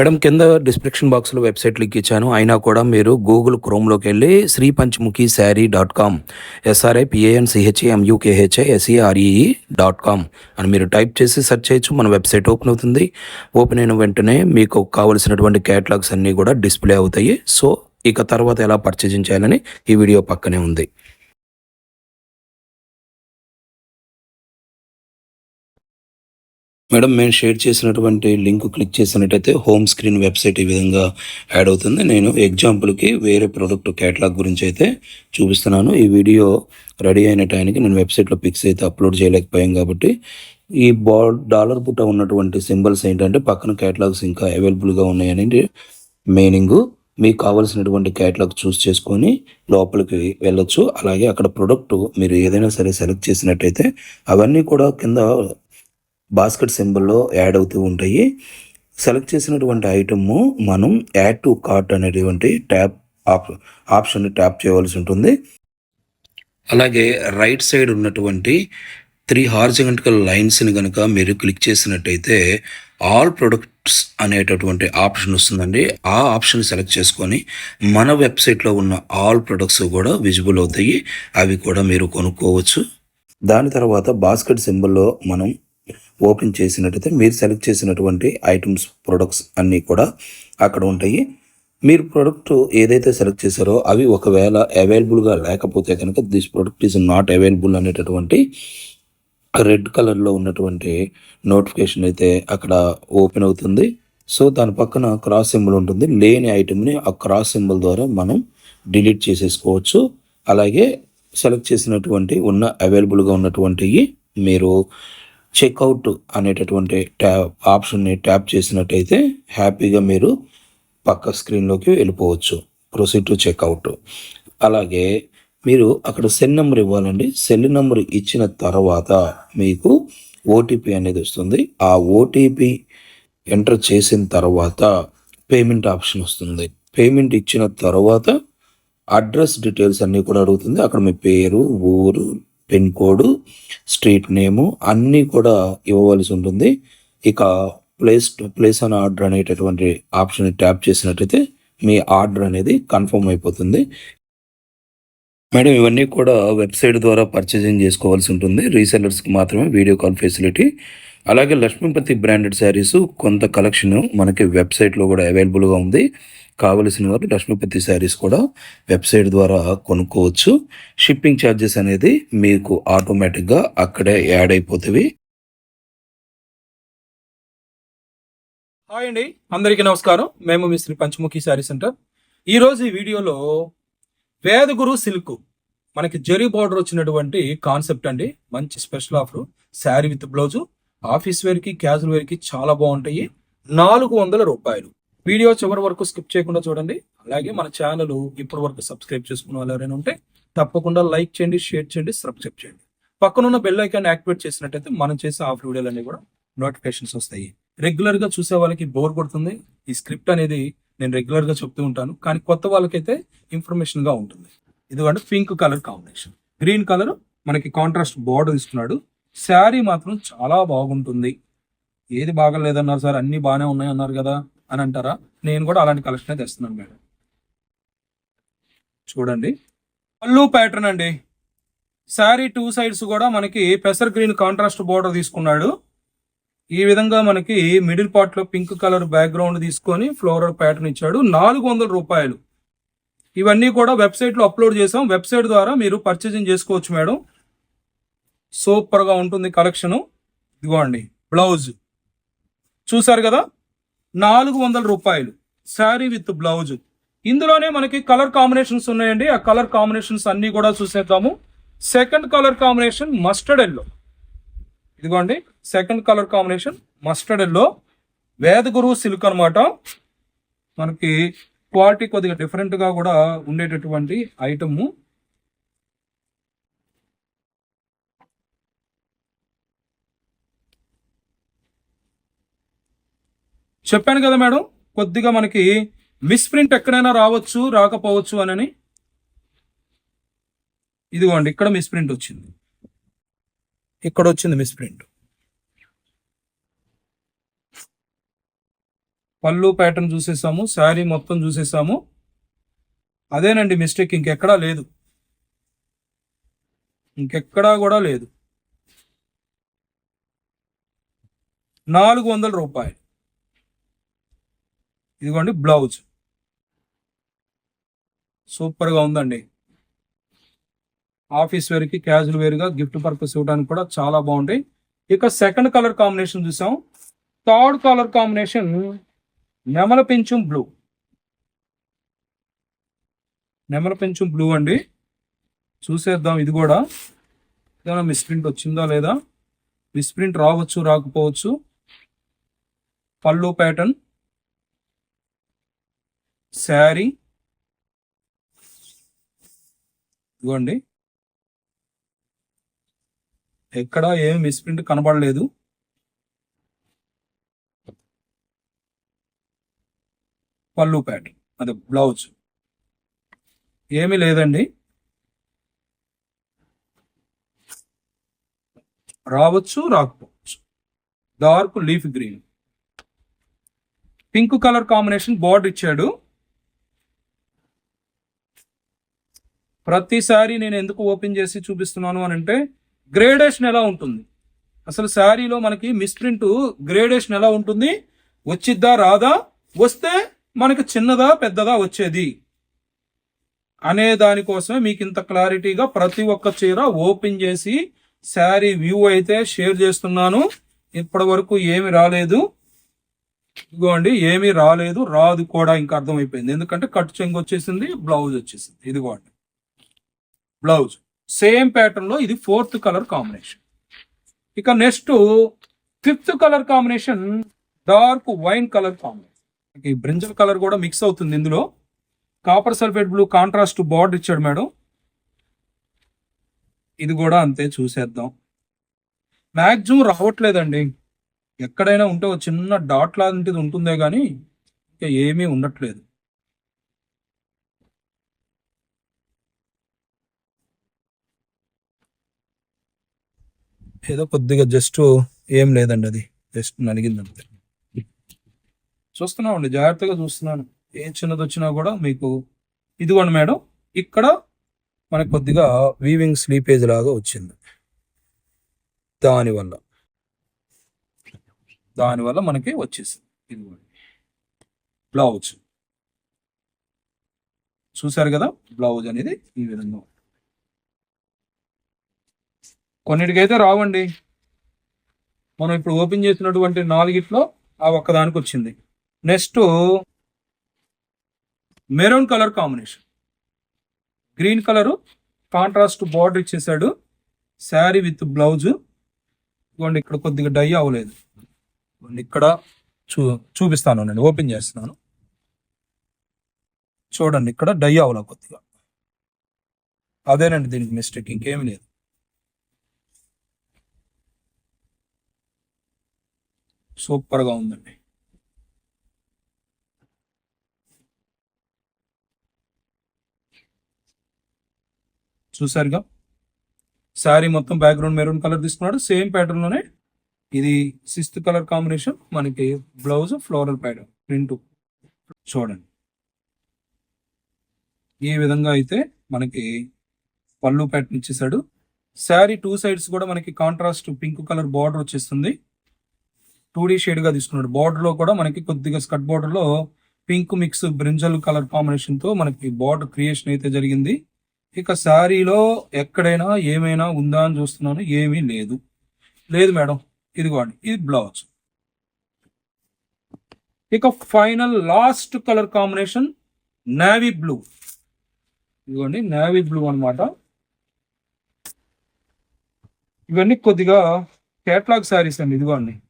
Madam కింద description బాక్స్లో website link ఇచ్చాను. అయినా కూడా మీరు గూగుల్ క్రోమ్లోకి వెళ్ళి Sri Panchamukhi sari dot com S R I P A N C H A S E R E E dot com అని మీరు టైప్ చేసి సెర్చ్ చేయొచ్చు. మన వెబ్సైట్ ఓపెన్ అవుతుంది. ఓపెన్ అయిన వెంటనే మీకు కావలసినటువంటి క్యాటలాగ్స్ అన్నీ కూడా డిస్ప్లే అవుతాయి. సో ఇక తర్వాత ఎలా పర్చేజింగ్ చేయాలని ఈ వీడియో పక్కనే ఉంది. మేడం మేము షేర్ చేసినటువంటి లింక్ క్లిక్ చేసినట్టయితే హోమ్ స్క్రీన్ వెబ్సైట్ ఈ విధంగా యాడ్ అవుతుంది. నేను ఎగ్జాంపుల్కి వేరే ప్రోడక్ట్ కేటలాగ్ గురించి అయితే చూపిస్తున్నాను. ఈ వీడియో రెడీ అయిన టైంకి నేను వెబ్సైట్లో పిక్స్ అయితే అప్లోడ్ చేయలేకపోయాం కాబట్టి ఈ బా డాలర్ పుట్ట ఉన్నటువంటి సింబల్స్ ఏంటంటే పక్కన కేటలాగ్స్ ఇంకా అవైలబుల్గా ఉన్నాయని మీనింగు. మీకు కావాల్సినటువంటి క్యాటలాగ్ చూస్ చేసుకొని లోపలికి వెళ్ళొచ్చు. అలాగే అక్కడ ప్రొడక్ట్ మీరు ఏదైనా సరే సెలెక్ట్ చేసినట్టయితే అవన్నీ కూడా కింద బాస్కెట్ సింబల్లో యాడ్ అవుతూ ఉంటాయి. సెలెక్ట్ చేసినటువంటి ఐటమ్ మనం యాడ్ టు కార్ట్ అనేటువంటి ట్యాప్ ఆప్ ఆప్షన్ ట్యాప్ చేయవలసి ఉంటుంది. అలాగే రైట్ సైడ్ ఉన్నటువంటి త్రీ హార్జెంటల్ లైన్స్ని కనుక మీరు క్లిక్ చేసినట్టయితే ఆల్ ప్రొడక్ట్స్ అనేటటువంటి ఆప్షన్ వస్తుందండి. ఆ ఆప్షన్ సెలెక్ట్ చేసుకొని మన వెబ్సైట్లో ఉన్న ఆల్ ప్రొడక్ట్స్ కూడా విజిబుల్ అవుతాయి. అవి కూడా మీరు కొనుక్కోవచ్చు. దాని తర్వాత బాస్కెట్ సింబల్లో మనం ఓపెన్ చేసినట్టయితే మీరు సెలెక్ట్ చేసినటువంటి ఐటమ్స్ ప్రొడక్ట్స్ అన్నీ కూడా అక్కడ ఉంటాయి. మీరు ప్రొడక్ట్ ఏదైతే సెలెక్ట్ చేశారో అవి ఒకవేళ అవైలబుల్గా లేకపోతే కనుక this product is not available అనేటటువంటి రెడ్ కలర్లో ఉన్నటువంటి నోటిఫికేషన్ అయితే అక్కడ ఓపెన్ అవుతుంది. సో దాని పక్కన క్రాస్ సింబల్ ఉంటుంది. లేని ఐటమ్ని ఆ క్రాస్ సింబల్ ద్వారా మనం డిలీట్ చేసేసుకోవచ్చు. అలాగే సెలెక్ట్ చేసినటువంటి ఉన్న అవైలబుల్గా ఉన్నటువంటివి మీరు చెక్అవుట్ అనేటటువంటి ట్యాబ్ ఆప్షన్ని ట్యాప్ చేసినట్టయితే హ్యాపీగా మీరు పక్క స్క్రీన్లోకి వెళ్ళిపోవచ్చు. ప్రొసీడ్ టు చెక్అవుట్ అలాగే మీరు అక్కడ సెల్ నెంబర్ ఇవ్వాలండి. సెల్ నెంబర్ ఇచ్చిన తర్వాత మీకు ఓటీపీ అనేది వస్తుంది. ఆ ఓటీపీ ఎంటర్ చేసిన తర్వాత పేమెంట్ ఆప్షన్ వస్తుంది. పేమెంట్ ఇచ్చిన తర్వాత అడ్రస్ డీటెయిల్స్ అన్నీ కూడా అడుగుతుంది. అక్కడ మీ పేరు ఊరు పిన్ కోడ్ స్ట్రీట్ నేము అన్నీ కూడా ఇవ్వవలసి ఉంటుంది. ఇక ప్లేస్ ప్లేస్ ఆన్ ఆర్డర్ అనేటటువంటి ఆప్షన్ ట్యాప్ చేసినట్టయితే మీ ఆర్డర్ అనేది కన్ఫర్మ్ అయిపోతుంది. మేడం ఇవన్నీ కూడా వెబ్సైట్ ద్వారా పర్చేజింగ్ చేసుకోవాల్సి ఉంటుంది. రీసెల్లర్స్కి మాత్రమే వీడియో కాల్ ఫెసిలిటీ అలాగే లక్ష్మీపతి బ్రాండెడ్ శారీస్ కొంత కలెక్షన్ మనకి వెబ్సైట్లో కూడా అవైలబుల్గా ఉంది. కావలసిన వారు లక్ష్మీపతి శారీస్ కూడా వెబ్సైట్ ద్వారా కొనుక్కోవచ్చు. షిప్పింగ్ ఛార్జెస్ అనేది మీకు ఆటోమేటిక్గా అక్కడే యాడ్ అయిపోతుంది హాయ్ అండి అందరికీ నమస్కారం. మేము మీ శ్రీ పంచముఖి శారీ సెంటర్ ఈరోజు ఈ వీడియోలో వేదగురు సిల్క్ మనకి జరీ బార్డర్ వచ్చినటువంటి కాన్సెప్ట్ అండి. మంచి special offer sari with blouse office వేర్కి క్యాజువల్ వేర్కి చాలా బాగుంటాయి. నాలుగు వందల రూపాయలు. వీడియో చివరి వరకు స్కిప్ చేయకుండా చూడండి. అలాగే మన ఛానల్ ఇప్పటి వరకు సబ్స్క్రైబ్ చేసుకున్న వాళ్ళు ఎవరైనా ఉంటే తప్పకుండా లైక్ చేయండి షేర్ చేయండి సబ్స్క్రైబ్ చేయండి. పక్కనున్న బెల్ ఐకాన్ యాక్టివేట్ చేసినట్టయితే మనం చేసే ఆఫ్ వీడియోలన్నీ కూడా నోటిఫికేషన్స్ వస్తాయి. రెగ్యులర్గా చూసే వాళ్ళకి బోర్ కొడుతుంది. ఈ స్క్రిప్ట్ అనేది నేను రెగ్యులర్గా చెప్తూ ఉంటాను. కానీ కొత్త వాళ్ళకైతే ఇన్ఫర్మేషన్గా ఉంటుంది. ఇదిగోండి pink colour combination. Green colour మనకి కాంట్రాస్ట్ బోర్డు ఇస్తున్నాడు. శారీ మాత్రం చాలా బాగుంటుంది. ఏది బాగలేదన్నారు సార్? అన్నీ బాగానే ఉన్నాయి అన్నారు కదా అని అంటారా? నేను కూడా అలాంటి కలెక్షన్ తెస్తున్నాను మేడం. చూడండి. పళ్ళు ప్యాటర్న్ అండి. శారీ టూ సైడ్స్ కూడా మనకి పెసర్ గ్రీన్ కాంట్రాస్ట్ బోర్డర్ తీసుకున్నాడు. ఈ విధంగా మనకి మిడిల్ పార్ట్లో పింక్ కలర్ బ్యాక్గ్రౌండ్ తీసుకొని ఫ్లోరల్ ప్యాటర్న్ ఇచ్చాడు. నాలుగు వందల రూపాయలు. ఇవన్నీ కూడా వెబ్సైట్లో అప్లోడ్ చేసాం. వెబ్సైట్ ద్వారా మీరు పర్చేజింగ్ చేసుకోవచ్చు మేడం. సూపర్గా ఉంటుంది కలెక్షను. ఇదిగోండి బ్లౌజ్. చూసారు కదా? నాలుగు వందల రూపాయలు. Sari with blouse. ఇందులోనే మనకి కలర్ కాంబినేషన్స్ ఉన్నాయండి. ఆ కలర్ కాంబినేషన్స్ అన్ని కూడా చూసేద్దాము. Second colour combination mustard yellow. ఇదిగోండి second colour combination mustard yellow. Vedaguru silk అన్నమాట. మనకి క్వాలిటీ కొద్దిగా డిఫరెంట్గా కూడా ఉండేటటువంటి ఐటమ్. చెప్పాను కదా మేడం కొద్దిగా మనకి మిస్ప్రింట్ ఎక్కడైనా రావచ్చు రాకపోవచ్చు అనని. ఇదిగోండి ఇక్కడ మిస్ప్రింట్ వచ్చింది. ఇక్కడ వచ్చింది మిస్ప్రింట్ పళ్ళు ప్యాటర్న్ చూసేసాము శారీ మొత్తం చూసేసాము. అదేనండి మిస్టేక్ ఇంకెక్కడా లేదు. ఇంకెక్కడా కూడా లేదు. నాలుగు వందల రూపాయలు. ఇదిగోండి బ్లౌజ్. సూపర్గా ఉందండి. ఆఫీస్ వేర్కి క్యాజువల్ వేర్గా గిఫ్ట్ పర్పస్ ఇవ్వడానికి కూడా చాలా బాగుంటాయి. ఇక సెకండ్ కలర్ కాంబినేషన్ చూసాం. థర్డ్ కలర్ కాంబినేషన్ నెమల పెంచం బ్లూ. నెమల పెంచం బ్లూ అండి. చూసేద్దాం ఇది కూడా. ఏదైనా మిస్ప్రింట్ వచ్చిందా లేదా? మిస్ప్రింట్ రావచ్చు రాకపోవచ్చు. పళ్ళు ప్యాటర్న్. శారీ. ఇదిగోండి. ఎక్కడ ఏమి మిస్ప్రింట్ కనబడలేదు. పళ్ళు ప్యాట్ అదే బ్లౌజ్. ఏమీ లేదండి. రావచ్చు రాకపోవచ్చు. Dark leaf green. Pink colour combination border ఇచ్చాడు. ప్రతిసారి నేను ఎందుకు ఓపెన్ చేసి చూపిస్తున్నాను అని అంటే గ్రేడేషన్ ఎలా ఉంటుంది? అసలు శారీలో మనకి మిస్ప్రింట్ గ్రేడేషన్ ఎలా ఉంటుంది? వచ్చిద్దా రాదా? వస్తే మనకి చిన్నదా పెద్దదా వచ్చేది? అనే దానికోసమే మీకు ఇంత క్లారిటీగా ప్రతి ఒక్క చీర ఓపెన్ చేసి శారీ వ్యూ అయితే షేర్ చేస్తున్నాను. ఇప్పటి వరకు ఏమి రాలేదు. ఇదిగోండి ఏమీ రాలేదు. రాదు కూడా ఇంకా అర్థమైపోయింది. ఎందుకంటే కట్ చెంగు వచ్చేసింది బ్లౌజ్ వచ్చేసింది. ఇదిగోండి. బ్లౌజ్. సేమ్ ప్యాటర్న్లో ఇది ఫోర్త్ కలర్ కాంబినేషన్. ఇక next fifth colour combination dark wine colour combination. ఈ బ్రింజల్ కలర్ కూడా మిక్స్ అవుతుంది ఇందులో. Copper sulphate blue contrast border ఇచ్చాడు మేడం. ఇది కూడా అంతే చూసేద్దాం. మ్యాక్సిమం రావట్లేదండి. ఎక్కడైనా ఉంటే ఒక చిన్న డాట్ లాంటిది ఉంటుందే కానీ ఇంకా ఏమీ ఉండట్లేదు. ఏదో కొద్దిగా జస్ట్ ఏం లేదండి అది. జస్ట్ నలిగింది అంతే చూస్తున్నామండి జాగ్రత్తగా చూస్తున్నాను. ఏం చిన్నది వచ్చినా కూడా మీకు ఇదిగోండి మేడం ఇక్కడ మనకు కొద్దిగా వీవింగ్ స్లీపేజ్ లాగా వచ్చింది. దానివల్ల. దానివల్ల మనకి వచ్చేసింది. ఇదిగోండి. బ్లౌజ్ చూసారు కదా బ్లౌజ్ అనేది ఈ విధంగా కొన్నిటికైతే రావండి. మనం ఇప్పుడు ఓపెన్ చేసినటువంటి నాలుగిట్లో ఆ ఒక్కదానికి వచ్చింది. Next maroon colour combination. Green colour contrast border ఇచ్చేసాడు శారీ విత్ బ్లౌజ్. ఇదిగోండి ఇక్కడ కొద్దిగా డై అవ్వలేదు. ఇక్కడ చూ చూపిస్తాను నేను ఓపెన్ చేస్తున్నాను. చూడండి ఇక్కడ డై అవ్వలే కొద్దిగా. అదేనండి దీనికి మిస్టేక్ ఇంకేమీ లేదు. సూపర్గా ఉందండి. చూసారుగా శారీ మొత్తం బ్యాక్గ్రౌండ్ మెరూన్ కలర్ తీసుకున్నాడు. సేమ్ ప్యాటర్న్లోనే ఇది సిక్స్త్ కలర్ కాంబినేషన్ మనకి బ్లౌజ్ ఫ్లోరల్ ప్యాటర్న్ ప్రింట్ చూడండి. ఈ విధంగా అయితే మనకి పళ్ళు ప్యాటర్న్ ఇచ్చేసాడు శారీ టూ సైడ్స్ కూడా మనకి కాంట్రాస్ట్ పింక్ కలర్ బార్డర్ వచ్చేస్తుంది. టూ డీ షేడ్గా తీసుకున్నాడు. బార్డర్లో కూడా మనకి కొద్దిగా స్కట్ బార్డర్లో పింక్ మిక్స్ బ్రింజల్ కలర్ కాంబినేషన్తో మనకి బార్డర్ క్రియేషన్ అయితే జరిగింది. ఇక శారీలో ఎక్కడైనా ఏమైనా ఉందా అని చూస్తున్నాను. ఏమీ లేదు. లేదు మేడం. ఇదిగోండి. ఇది బ్లౌజ్. ఇక final last colour combination navy blue. ఇదిగోండి. నావీ బ్లూ అన్నమాట. ఇవన్నీ కొద్దిగా కేటలాగ్ శారీస్ అండి. ఇదిగోండి.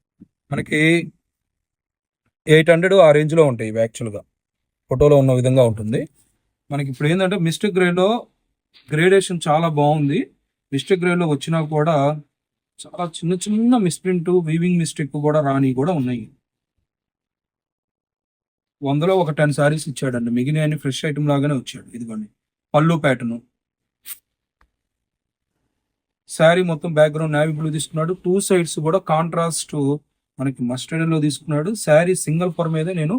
మనకి ఎయిట్ హండ్రెడ్ ఆ రేంజ్లో ఉంటాయి ఇవి యాక్చువల్గా. ఫోటోలో ఉన్న విధంగా ఉంటుంది. మనకి ఇప్పుడు ఏంటంటే మిస్టేక్ గ్రేడ్లో గ్రేడేషన్ చాలా బాగుంది. మిస్టేక్ గ్రేడ్లో వచ్చినా కూడా చాలా చిన్న చిన్న మిస్ప్రింట్ వీవింగ్ మిస్టేక్ కూడా రాని కూడా ఉన్నాయి. వందలో ఒక టెన్ సారీస్ ఇచ్చాడండి. మిగిలిన ఫ్రెష్ ఐటమ్ లాగానే వచ్చాడు. ఇదిగోండి. పళ్ళు ప్యాటర్ను. శారీ మొత్తం బ్యాక్గ్రౌండ్ నావీ బ్లూ తీసుకున్నాడు టూ సైడ్స్ కూడా కాంట్రాస్ట్ మనకి మస్టర్డ్లో తీసుకున్నాడు. శారీ సింగిల్ ఫర్ మీదే నేను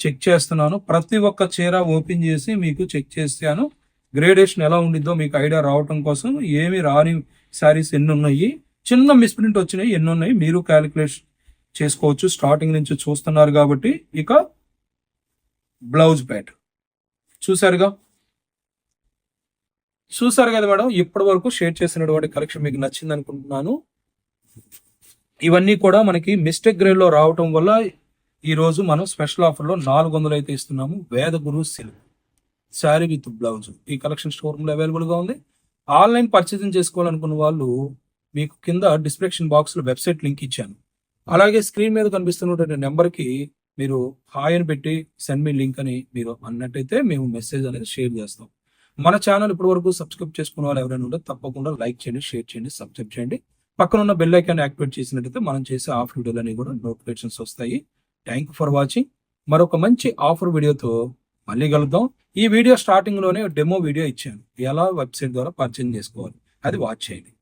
చెక్ చేస్తున్నాను. ప్రతి ఒక్క చీర ఓపెన్ చేసి మీకు చెక్ చేస్తాను. గ్రేడేషన్ ఎలా ఉండిద్దో మీకు ఐడియా రావటం కోసం ఏమి రాని శారీస్ ఎన్ని ఉన్నాయి? చిన్న మిస్ప్రింట్ వచ్చినాయి ఎన్ని ఉన్నాయి? మీరు క్యాలిక్యులేషన్ చేసుకోవచ్చు. స్టార్టింగ్ నుంచి చూస్తున్నారు కాబట్టి ఇక బ్లౌజ్ ప్యాట్ చూసారుగా? చూసారు కదా మేడం? ఇప్పటి వరకు షేర్ చేసినటువంటి కలెక్షన్ మీకు నచ్చింది అనుకుంటున్నాను. ఇవన్నీ కూడా మనకి మిస్టేక్ గ్రేడ్లో రావటం వల్ల ఈరోజు మనం స్పెషల్ ఆఫర్లో నాలుగు వందలు అయితే ఇస్తున్నాము. Veda Guru silk sari with blouse. ఈ కలెక్షన్ స్టోర్ అవైలబుల్గా ఉంది. ఆన్లైన్ పర్చేసింగ్ చేసుకోవాలనుకున్న వాళ్ళు మీకు కింద డిస్క్రిప్షన్ బాక్స్లో వెబ్సైట్ లింక్ ఇచ్చాను. అలాగే స్క్రీన్ మీద కనిపిస్తున్నటువంటి నెంబర్కి మీరు హాయ్ అని పెట్టి సెండ్ మీ లింక్ అని మీరు అన్నట్టయితే మేము మెసేజ్ అనేది షేర్ చేస్తాం. మన ఛానల్ ఇప్పటి వరకు సబ్స్క్రైబ్ చేసుకున్న వాళ్ళు ఎవరైనా ఉంటే తప్పకుండా లైక్ చేయండి షేర్ చేయండి సబ్స్క్రైబ్ చేయండి. పక్కన ఉన్న బెల్ ఐకాన్ యాక్టివేట్ చేసినట్టయితే మనం చేసే ఆఫ్ వీడియోలని కూడా నోటిఫికేషన్స్ వస్తాయి. థ్యాంక్ ఫర్ వాచింగ్ మరొక మంచి ఆఫర్ వీడియోతో మళ్ళీ కలుద్దాం. ఈ వీడియో స్టార్టింగ్లోనే డెమో వీడియో ఇచ్చాను. ఎలా వెబ్సైట్ ద్వారా పర్చేజ్ చేసుకోవాలి? అది వాచ్ చేయండి.